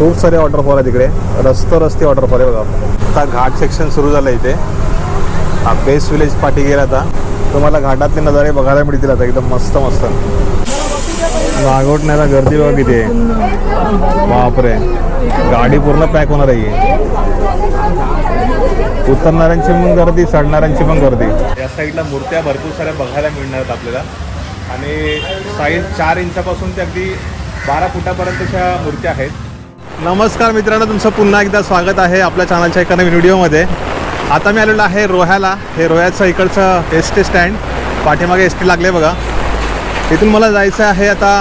खूप सारे वॉटरफॉल आहे तिकडे. रस्तो रस्ते वॉटरफॉल आहे बघा. आता घाट सेक्शन सुरू झालं इथे. हा बेस्ट विलेज पाठी गेला आता. तुम्हाला घाटातले नजारे बघायला मिळतील आता. एकदम मस्त मस्त. नागोटण्याला गर्दी बघा किती आहे. बापरे. गाडी पूर्ण पॅक होणार आहे उतरणाऱ्यांची पण गर्दी चढणाऱ्यांची पण गर्दी. या साईडला मूर्त्या भरपूर साऱ्या बघायला मिळणार आहेत आपल्याला. आणि साईज चार इंचापासून ते अगदी बारा फुटापर्यंतच्या मूर्त्या आहेत. नमस्कार मित्रांनो तुमचं पुन्हा एकदा स्वागत आहे आपल्या चॅनलच्या एका नवीन व्हिडिओमध्ये. आता मी आलेलो आहे रोह्याला. हे रोह्याचं इकडचं एस टी स्टँड पाठीमागे एस टी लागले बघा. इथून मला जायचं आहे आता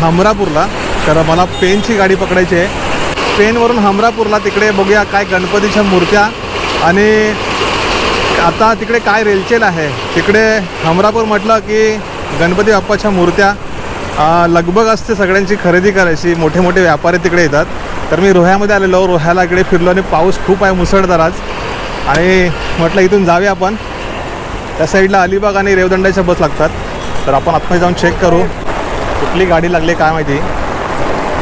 हमरापूरला. तर मला पेनची गाडी पकडायची आहे. पेनवरून हमरापूरला तिकडे बघूया काय गणपतीच्या मूर्त्या आणि आता तिकडे काय रेलचेल आहे. तिकडे हमरापूर म्हटलं की गणपती बाप्पाच्या मूर्त्या. लगबग असते सगळ्यांची खरेदी करायची. मोठे मोठे व्यापारी तिकडे येतात. तर मी रोह्यामध्ये आलेलो. रोह्याला इकडे फिरलो आणि पाऊस खूप आहे मुसळधार आज. आणि म्हटलं इथून जाऊया आपण. त्या साईडला अलिबाग आणि रेवदंडाच्या बस लागतात. तर आपण आत्ता जाऊन चेक करू. कुठली गाडी लागली काय माहिती.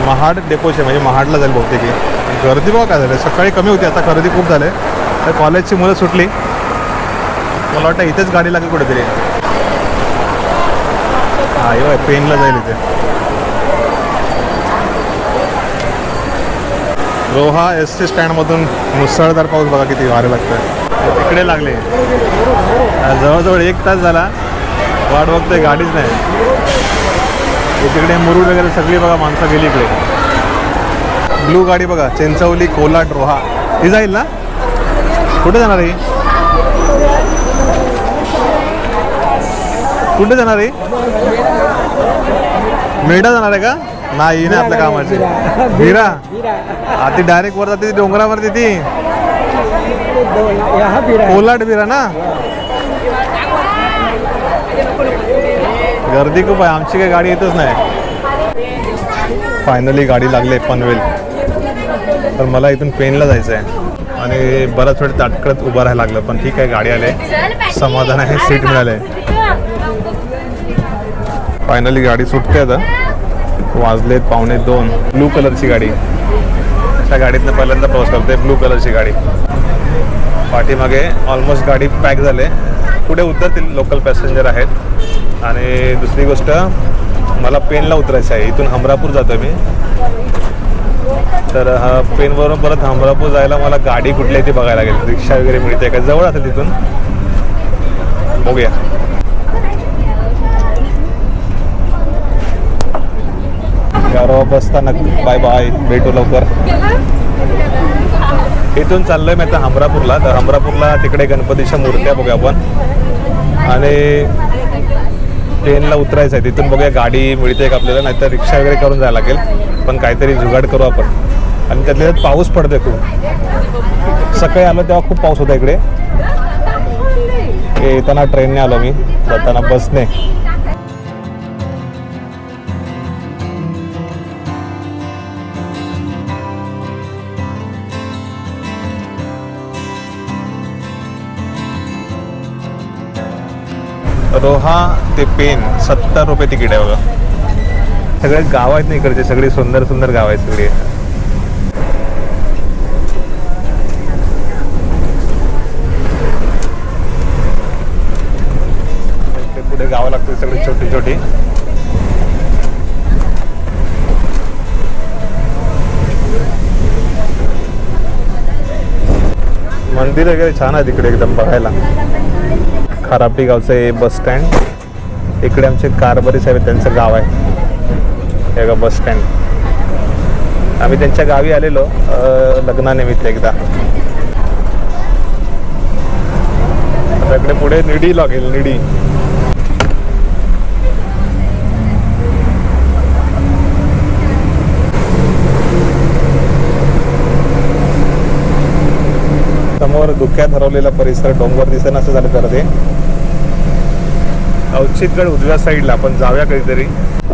महाड डेपोचे म्हणजे महाडला जाईल बहुतेक. की गर्दी बघा काय झालं सकाळी कमी होती आता खरेदी खूप झाले तर कॉलेजची मुलं सुटली. मला वाटतं इथेच गाडी लागेल कुठेतरी. हा येऊ पेनला जाईल इथे. रोहा एस टी स्टँडमधून मुसळधार पाऊस बघा किती वारे लागतंय. तिकडे लागले. जवळजवळ एक तास झाला. वाट बघतोय गाडीच नाही. तिकडे मुरुड वगैरे सगळी बघा माणसं गेली इकडे. ब्लू गाडी बघा चिंचवली कोलाट रोहा. ही जाईल ना? कुठे जाणार ही कुठे जाणार ही मेढा जाणार आहे का? नाही नाही आपल्या कामाची. भिरा हा ती डायरेक्ट वर जाते ती डोंगरावरती ती. कोलाट बिरा ना? गर्दी खूप आहे आमची काही गाडी येतच नाही. फायनली गाडी लागली पनवेल. तर मला इथून पेनला जायचं आहे आणि बराच वेळ ताटकळत उभं राहायला लागलं पण ठीक आहे गाडी आले. समाधान आहे सीट मिळाले. फायनली गाडी सुटते आता. वाजलेत पावणे दोन. ब्लू कलरची गाडी. त्या गाडीतनं पहिल्यांदा प्रवास करते ब्लू कलरची गाडी. पाठीमागे ऑलमोस्ट गाडी पॅक झाले. पुढे उतरतील लोकल पॅसेंजर आहेत. आणि दुसरी गोष्ट मला पेनला उतरायचं आहे. इथून हमरापूर जातो मी. तर हा पेनवरून परत हमरापूर जायला मला गाडी कुठली आहे ती बघायला लागेल. रिक्षा वगैरे मिळते का? जवळ असेल तिथून. बघूया. गारवा नक्की बाय बाय भेटू लवकर. इथून चाललोय मी आता हमरापूरला. तर हमरापूरला तिकडे गणपतीच्या मूर्त्या बघूया आपण. आणि ट्रेनला उतरायचं आहे. तिथून बघूया गाडी मिळते का आपल्याला नाहीतर रिक्षा वगैरे करून जायला लागेल. पण काहीतरी जुगाड करू आपण. आणि त्यातल्या पाऊस पडतोय खूप. सकाळी आलो तेव्हा खूप पाऊस होता इकडे. येताना ट्रेनने आलो मी. जाताना बसने. रोहा ते पेन सत्तर रुपये तिकीट आहे बघा. सगळे गाव आहेत ना इकडचे सगळी सुंदर सुंदर गाव आहेत सगळी. पुढे गावं लागतील सगळी छोटी छोटी. मंदिर वगैरे छान आहे तिकडे एकदम बघायला. खारापी गावचं हे बस स्टँड. इकडे आमचे कारभारी साहेब त्यांचं गाव आहे. हे बघा बस स्टँड. आम्ही त्यांच्या गावी आलेलो लग्नानिमित्त एकदा. आता इकडे पुढे निडी लागेल निडी. समोर धुक्यात हरवलेला परिसर डोंगर दिसेन असं झालं तर ते. अवचितगड उजव्या साईडला आपण जाऊया कधीतरी.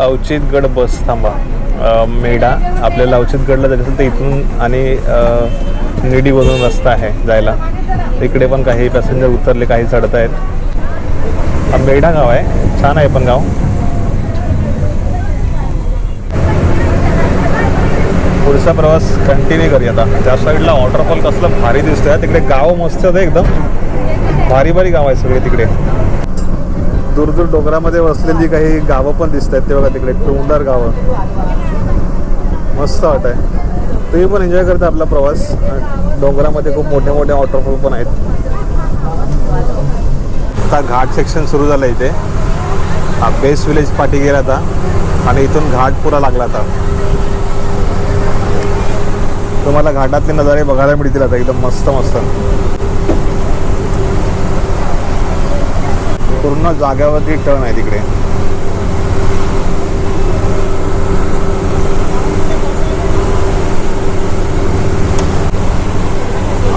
अवचितगड बस थांबा. मेढा. आपल्याला अवचितगडला जायचं असेल तर इथून आणि अं, निडीवरून रस्ता आहे जायला. इकडे पण काही पॅसेंजर उतरले काही चढत आहेत मेढा गाव आहे. छान आहे पण गाव. पुढचा प्रवास कंटिन्यू करूया आता. त्या साईडला वॉटरफॉल कसलं भारी दिसतोय तिकडे गाव मस्त आहे एकदम. भारी भारी गाव आहे सगळे तिकडे. दूर दूर डोंगरामध्ये वसलेली काही गावं पण दिसत आहेत ते बघा तिकडे टोंगदार गावं. मस्त वाट आहे तुम्ही पण एन्जॉय करता आपला प्रवास. डोंगरामध्ये खूप मोठे मोठे वॉटरफॉल पण आहेत. आता घाट सेक्शन सुरू झालं इथे. हा बेस विलेज पाठी गेला आता. आणि इथून घाट पुरा लागला आता. तुम्हाला घाटातले नजारे बघायला मिळतील आता. एकदम मस्त मस्त. पूर्ण जाग्यावरती टर्न आहे तिकडे.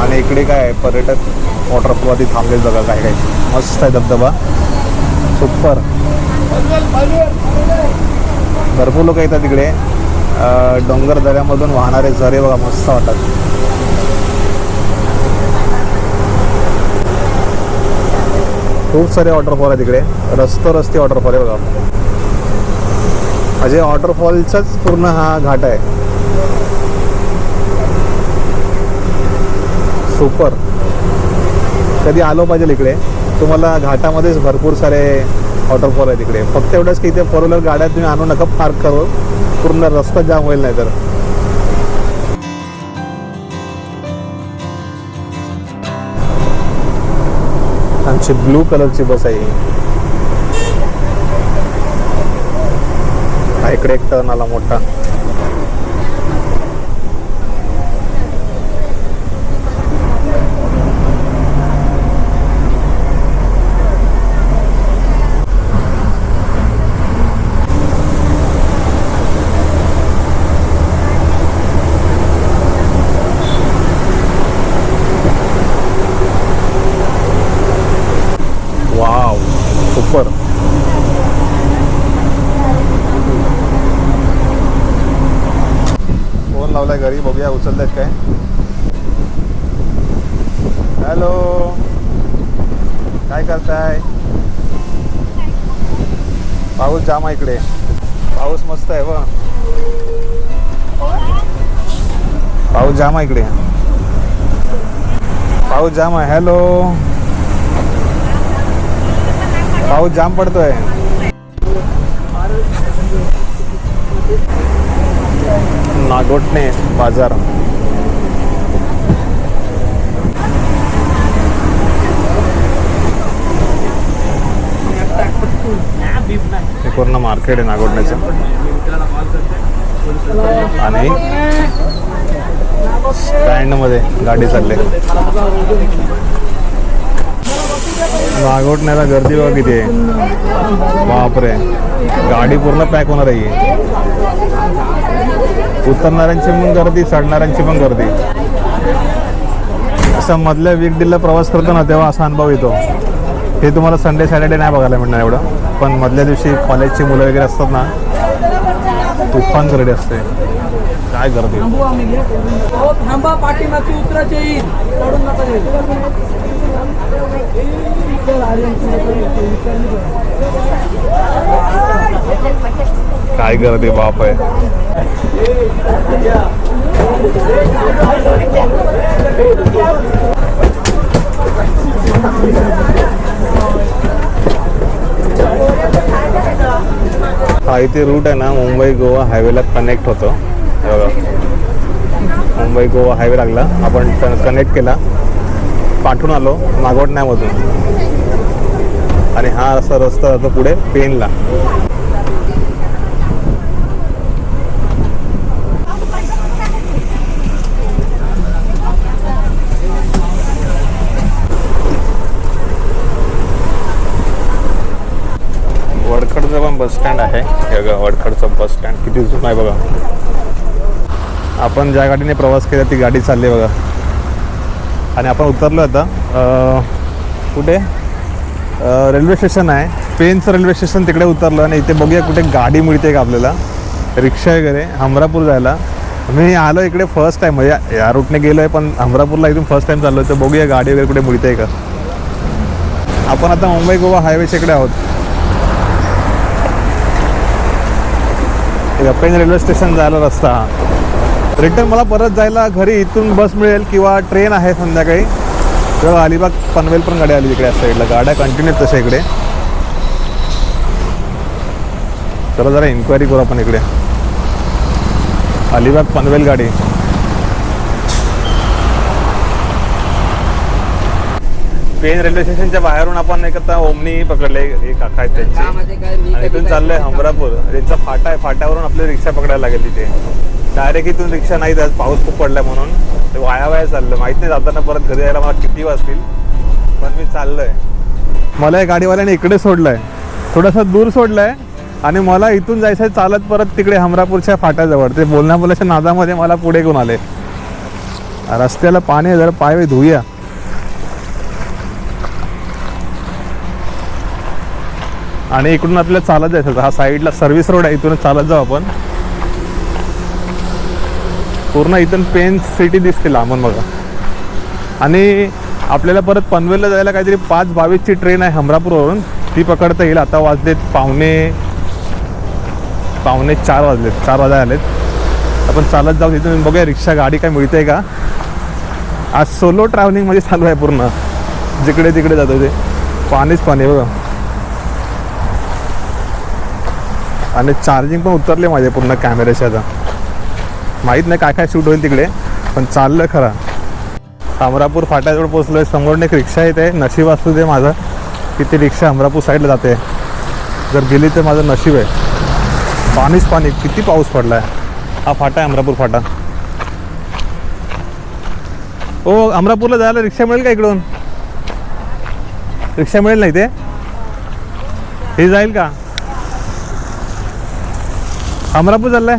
आणि इकडे काय आहे पर्यटक वॉटरफॉल आधी थांबलेत बघा काय काय मस्त आहे धबधबा. सुपर भरपूर लोक येतात तिकडे. डोंगर दऱ्यामधून वाहणारे झरे बघा मस्त वाटतात. खूप सारे वॉटरफॉल आहे तिकडे रस्तो रस्ते वॉटरफॉल आहे बघा. म्हणजे वॉटरफॉलचाच पूर्ण हा घाट आहे. सुपर कधी आलो पाहिजे इकडे. तुम्हाला घाटामध्येच भरपूर सारे वॉटरफॉल आहे तिकडे फक्त एवढंच की इथे फोर व्हीलर गाड्या तुम्ही आणू नका पार्क करू. पूर्ण रस्ता जाम होईल नाही तर आमची ब्लू कलरची बस आहे इकडे एक टर्न आला मोठा वाव सुपर फोन लावलाय घरी बघूया उचलतायत काय हॅलो काय करताय पाऊस जाम आहे इकडे. पाऊस मस्त आहे व पाऊस जाम आहे इकडे. पाऊस जाम आहे. हॅलो पाऊस जाम पडतोय. नागोटणे बाजार. पूर्ण मार्केट आहे नागोडण्याचं. आणि स्टँडमध्ये गाडी चालले. नागोटण्याला गर्दी बघा किती आहे. बापरे. गाडी पूर्ण पॅक होणार आहे उतरणाऱ्यांची पण गर्दी चढणाऱ्यांची पण गर्दी. असं मधल्या वीकडीला प्रवास करतो ना तेव्हा असा अनुभव येतो. हे तुम्हाला संडे सॅटर्डे नाही बघायला मिळणार एवढं. पण मधल्या दिवशी कॉलेजची मुलं वगैरे असतात ना तुफान गर्दी असते. काय गर्दी हो थांबा पाठीमागची उतरायची येईल. चढून नका येईल. काय गर्दी बाप आहे हा इथे रूट आहे ना मुंबई गोवा हायवेला कनेक्ट होतो. बघा. मुंबई गोवा हायवे लागला. आपण कनेक्ट केला. पाठवून आलो नागवटण्यामधून आणि हा असा रस्ता जातो पुढे पेनला. स्टँड आहे. हे वडखडचं बस स्टँड किती जुनं आहे बघा. आपण ज्या गाडीने प्रवास केला ती गाडी चालली आहे बघा. आणि आपण उतरलो आता. कुठे? रेल्वे स्टेशन आहे. पेनचं रेल्वे स्टेशन तिकडे उतरलं आणि इथे बघूया कुठे गाडी मिळते का आपल्याला. रिक्षा वगैरे हमरापूर जायला. मी आलो इकडे फर्स्ट टाईम म्हणजे या रूटने गेलो आहे पण हमरापूरला इथून फर्स्ट टाईम चाललो तर बघूया गाडी वगैरे कुठे मिळते का. आपण आता मुंबई गोवा हायवेच्या इकडे आहोत. हे पेन रेल्वे स्टेशन जायला रस्ता. रिटर्न मला परत जायला घरी इथून बस मिळेल किंवा ट्रेन आहे संध्याकाळी. तेव्हा अलिबाग पनवेल पण गाडी आली इकडे साईडला गाड्या कंटिन्यू तशा इकडे. चला जरा इन्क्वायरी करू आपण इकडे. अलिबाग पनवेल गाडी. पेन रेल्वे स्टेशनच्या बाहेरून आपण एक आता ओमनी पकडले एक काका आहेत त्यांची. आणि इथून चाललंय हमरापूर त्यांचा फाटा आहे फाट्यावरून आपली रिक्षा पकडायला लागेल तिथे डायरेक्ट इथून रिक्षा नाही जात पाऊस खूप पडलाय म्हणून. ते वाया वाया चाललं. माहीत नाही जाताना परत घरी यायला मला किती वाजतील. पण मी चाललोय. मला या गाडीवाल्याने इकडे सोडलंय. थोडंसं दूर सोडलंय. आणि मला इथून जायचं आहे चालत परत तिकडे हमरापूरच्या फाट्याजवळ. ते बोलण्या बोलायच्या नादामध्ये मला पुढे घेऊन आले. रस्त्याला पाणी आहे जरा पाय धुया आणि इकडून आपल्याला चालत जायचं. हा साईडला सर्व्हिस रोड आहे इथून चालत जाऊ आपण. पूर्ण इथून पेन सिटी दिसते लांबून बघा. आणि आपल्याला परत पनवेलला जायला काहीतरी पाच बावीसची ट्रेन आहे हमरापूरवरून. ती पकडता येईल. आता वाजलेत पावणे पावणे चार वाजलेत. चार वाजा आलेत. आपण चालत जाऊ तिथून. बघूया रिक्षा गाडी काय मिळते का? आज सोलो ट्रॅव्हलिंगमध्ये चालू आहे पूर्ण. जिकडे तिकडे जातो ते. पाणीच पाणी बघा. आणि चार्जिंग पण उतरले माझे पूर्ण कॅमेऱ्याचे आता. माहीत नाही काय काय शूट होईल तिकडे पण चाललं खरा. अमरापूर फाट्याजवळ पोचलो आहे समोरून एक रिक्षा येते नशीब असू दे माझं की ती रिक्षा अमरापूर साईडला जाते. जर गेली तर माझं नशीब आहे. पाणीच पाणी किती पाऊस पडला आहे हा फाटा आहे अमरापूर फाटा. ओ अमरापूरला जायला रिक्षा मिळेल का इकडून? रिक्षा मिळेल नाही ते? हे जाईल का? अमरापूर चाललाय.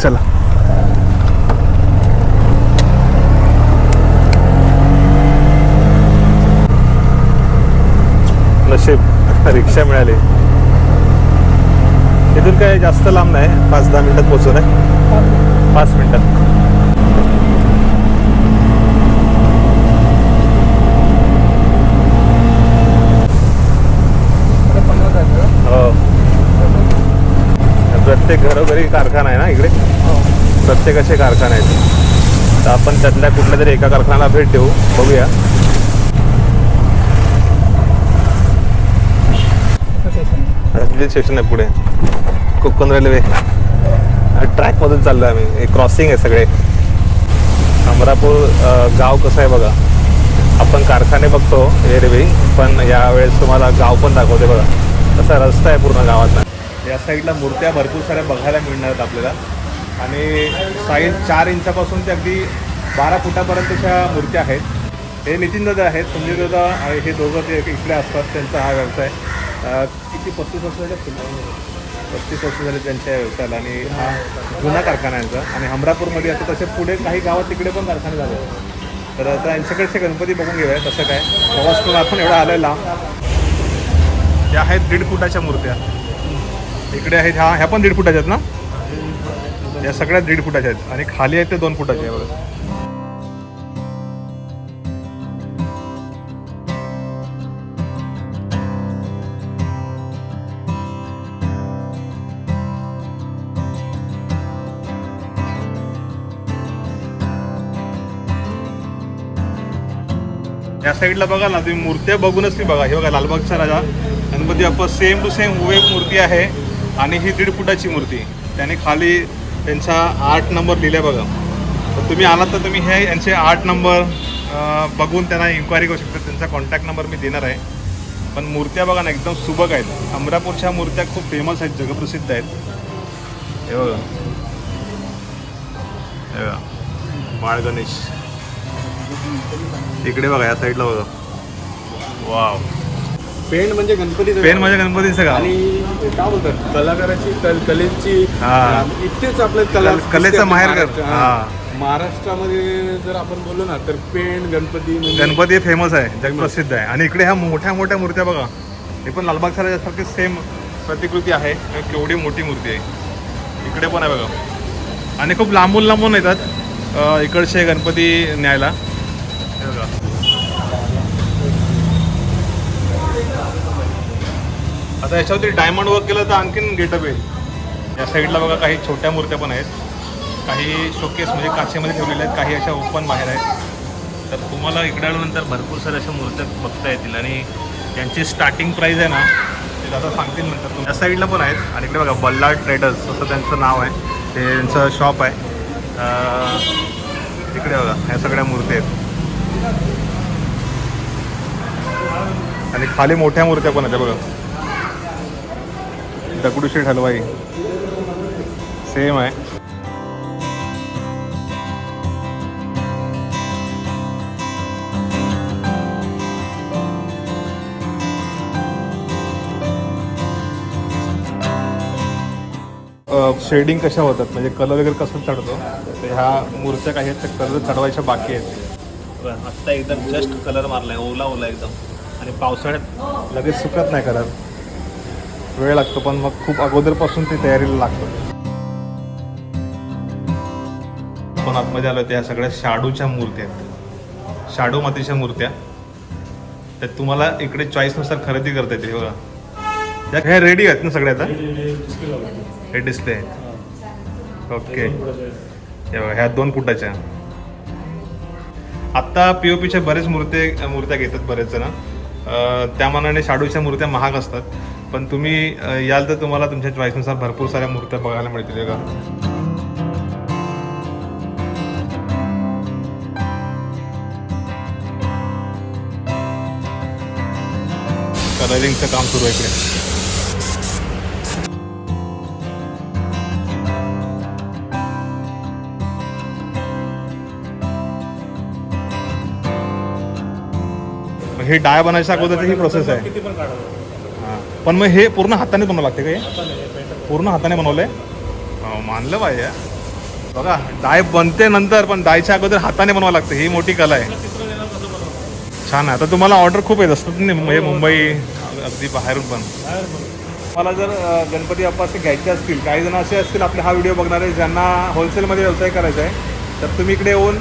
चला. नशीब रिक्षा मिळाली. इथून काय जास्त लांब नाही. पाच दहा मिनिटात पोहोचू आहे पाच मिनिटात हो प्रत्येक घरोघरी कारखाना आहे ना इकडे? प्रत्येकाचे कारखाने आहेत. तर आपण त्यातल्या कुठल्या तरी एका कारखान्याला भेट देऊ. बघूया. स्टेशन आहे पुढे. कोकण रेल्वे. ट्रॅकमधून चाललो आहे आम्ही. क्रॉसिंग आहे सगळे. अमरापूर गाव कसं आहे बघा. आपण कारखाने बघतो एरवी पण यावेळेस तुम्हाला गाव पण दाखवते बघा. तसा रस्ता आहे पूर्ण गावातला. या साईडला मूर्त्या भरपूर साऱ्या बघायला मिळणार आहेत आपल्याला. आणि साईज चार इंचापासून ते अगदी बारा फुटापर्यंतच्या मूर्त्या आहेत. हे नितीन दादा आहेत. संजय दादा आणि हे दोघं ते इकडे असतात त्यांचा हा व्यवसाय. किती पस्तीस वर्ष झाले? पस्तीस वर्ष झाले त्यांच्या व्यवसायाला आणि हा जुना कारखाना यांचा. आणि हमरापूरमध्ये आता तसे पुढे काही गावात तिकडे पण कारखाने झाले आहेत. तर आता यांच्याकडचे गणपती बघून घेऊया तसं काय. प्रवास करून आपण एवढा आलेला लांब आहेत दीड फुटाच्या मूर्त्या. इकडे आहेत ह्या ह्या पण दीड फुटाच्या आहेत ना? या सगळ्या दीड फुटाच्या आहेत. आणि खाली आहेत ते दोन फुटाचे आहे बघा. या साईडला बघा ना तुम्ही मूर्त्या बघूनच ती बघा. हे बघा लालबागचा राजा. Ganpati Bappa same to same web मूर्ती आहे. आणि ही दीड फुटाची मूर्ती त्याने खाली त्यांचा आठ नंबर लिहिल्या बघा. तर तुम्ही आलात तर तुम्ही हे यांचे आठ नंबर बघून त्यांना इन्क्वायरी करू शकता. त्यांचा कॉन्टॅक्ट नंबर मी देणार आहे. पण मूर्त्या बघा ना एकदम सुबक आहेत. अमरापूरच्या मूर्त्या खूप फेमस आहेत जगप्रसिद्ध आहेत. हे बघा. हे बघा. बाळ गणेश. इकडे बघा या साईडला बघा. वाव पेंट म्हणजे गणपती पेन माझ्या गणपतीचं का आणि काय बोलतात? कलाकाराची कल कलेची. हा. इथेच आपलं कला कल- कलेचं माहेर हा. हा. महाराष्ट्रामध्ये जर आपण बोललो ना तर पेंट गणपती म्हणजे गणपती फेमस आहे जगप्रसिद्ध आहे. आणि इकडे ह्या मोठ्या मोठ्या मूर्त्या बघा. हे पण लालबाग सारखी सेम प्रतिकृती आहे. हे केवढी मोठी मूर्ती आहे. इकडे पण आहे बघा. आणि खूप लांबून लांबून येतात अं, इकडचे गणपती न्यायला. हे बघा. आता याच्यावरती डायमंड वर्क केलं तर आणखीन गेटअप येईल. या साईडला बघा काही छोट्या मूर्त्या पण आहेत. काही शोकेस म्हणजे काचेमध्ये ठेवलेल्या आहेत काही अशा ओपन बाहेर आहेत. तर तुम्हाला इकडे आल्यानंतर भरपूर साऱ्या अशा मूर्त्या बघता येतील. आणि त्यांची स्टार्टिंग प्राईज आहे ना ते आता सांगतील नंतर तुम्ही. या साईडला पण आहेत. आणि इकडे बघा बल्लाड ट्रेडर्स असं त्यांचं नाव आहे. ते त्यांचं शॉप आहे. इकडे बघा ह्या सगळ्या मूर्ती आहेत. आणि खाली मोठ्या मूर्त्या पण आहेत त्या बघा. दगडूशेठ हलवाई. सेम आहे. शेडिंग कशा होतात? म्हणजे कलर वगैरे कसं चढतो? तर ह्या मूर्त्या काही आहेत त्या कलर चढवायच्या बाकी आहेत. आत्ता एकदम जस्ट कलर मारलाय ओला ओला एकदम. आणि पावसाळ्यात लगेच सुकत नाही कलर वेळ लागतो पण मग खूप अगोदरपासून ते तयारीला लागतं. पण आतमध्ये आलो त्या सगळ्या शाडूच्या मूर्त्या आहेत. शाडू मातीच्या मूर्त्या. तर तुम्हाला इकडे चॉईसनुसार खरेदी करता येते बघा. त्या ह्या रेडी आहेत ना सगळ्या आता? हे डिस्प्ले आहेत. ओके हे ह्या दोन फुटाच्या आत्ता पी ओ पीच्या बरेच मूर्ते मूर्त्या घेतात बरेच जण. त्या मानाने शाडूच्या मूर्त्या महाग असतात. पण तुम्ही याल तर तुम्हाला तुमच्या चॉईसनुसार भरपूर साऱ्या मूर्त्या बघायला मिळतील का? कलरिंगचं काम सुरू आहे इकडे. हे डाय बनायच्या अगोदर ही प्रोसेस आहे. पण मग हे पूर्ण हाताने बनवावं लागते का हे? पूर्ण हाताने बनवलंय? हो, मानलं पाहिजे. बघा डाय बनते नंतर पण डायच्या अगोदर हाताने बनवावं लागतं. ही मोठी कला आहे. छान आहे. आता तुम्हाला ऑर्डर खूप येत असतात ना म्हणजे मुंबई अगदी बाहेरून पण. मला जर गणपती बाप्पाचे घ्यायचे असतील काही जण असे असतील आपले हा व्हिडिओ बघणारे ज्यांना होलसेलमध्ये व्यवसाय करायचा आहे तर तुम्ही इकडे येऊन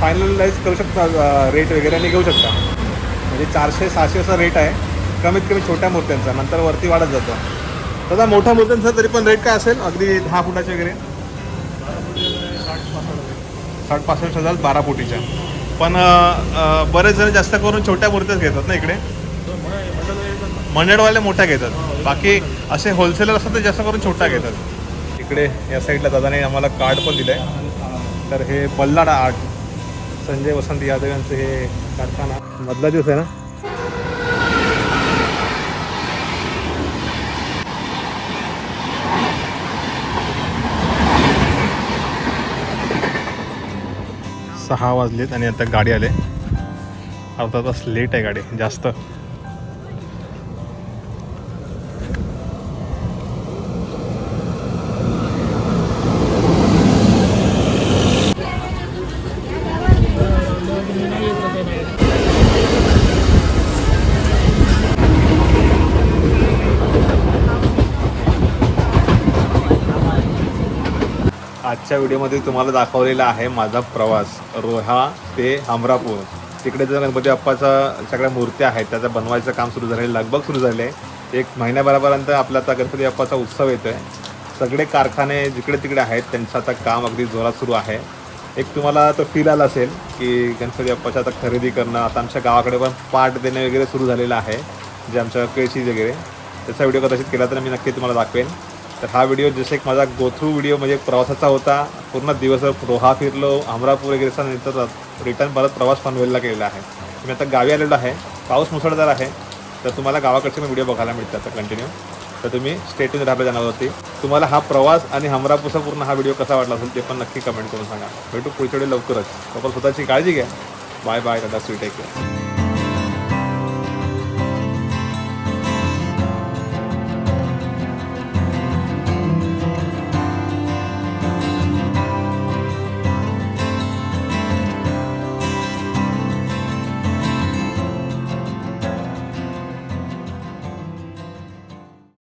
फायनलाइज करू शकता रेट वगैरे आणि घेऊ शकता. म्हणजे चारशे सहाशे असा रेट आहे. कमीत कमी छोट्या मूर्त्यांचा नंतर वरती वाढत जातं. दादा मोठ्या मूर्त्यांचा तरी पण रेट काय असेल? अगदी दहा फुटाचे वगैरे. साठ पासष्ट हजार बारा फुटीच्या. पण बरेच जण जास्त करून छोट्या मूर्त्याच घेतात ना इकडे? मंडळवाले मोठ्या घेतात. बाकी असे होलसेलर असतात ते जास्त करून छोटा घेतात. इकडे या साईडला दादाने आम्हाला कार्ड पण दिलं आहे तर हे बल्लाडा आर्ट संजय वसंत यादव यांचं हे कारखाना. मधला दिवस आहे ना? सहा वाजलेत आणि आता गाडी आले. अर्धा तास लेट आहे गाडी जास्त. आजच्या व्हिडिओमध्ये तुम्हाला दाखवलेला आहे माझा प्रवास रोहा ते हमरापूर तिकडे जर गणपती बाप्पाचा सगळ्या मूर्त्या आहेत त्याचं बनवायचं काम सुरू झालं आहे लगभग सुरू झाले आहे एक महिन्याभरापर्यंत आपला आता गणपती बाप्पाचा उत्सव येतो आहे सगळे कारखाने जिकडे तिकडे आहेत त्यांचं आता काम अगदी जोरात सुरू आहे. एक तुम्हाला तो फील आला असेल की गणपती बाप्पाच्या आता खरेदी करणं आता आमच्या गावाकडे पण पाठ देणे वगैरे सुरू झालेलं आहे जे आमच्या केळशी वगैरे. त्याचा व्हिडिओ कदाचित केला तर मी नक्की तुम्हाला दाखवेन. तर हा व्हिडिओ जसे एक माझा गोथ्रू व्हिडिओ म्हणजे प्रवासाचा होता. पूर्ण दिवस रोहा फिरलो अमरापूर वगैरेचा नंतर रिटर्न परत प्रवास पनवेलला केलेला आहे. मी आता गावी आलेलो आहे. पाऊस मुसळधार आहे. तर तुम्हाला गावाकडचे व्हिडिओ बघायला मिळतात. आता कंटिन्यू तर तुम्ही स्टेटून राहिला जाणार होती तुम्हाला हा प्रवास आणि हमरापूरचा पूर्ण हा व्हिडिओ कसा वाटला असेल ते पण नक्की कमेंट करून सांगा. भेटू पुढच्या वेळी लवकरच. आपण स्वतःची काळजी घ्या. बाय बाय दादा स्वीट टेक केअर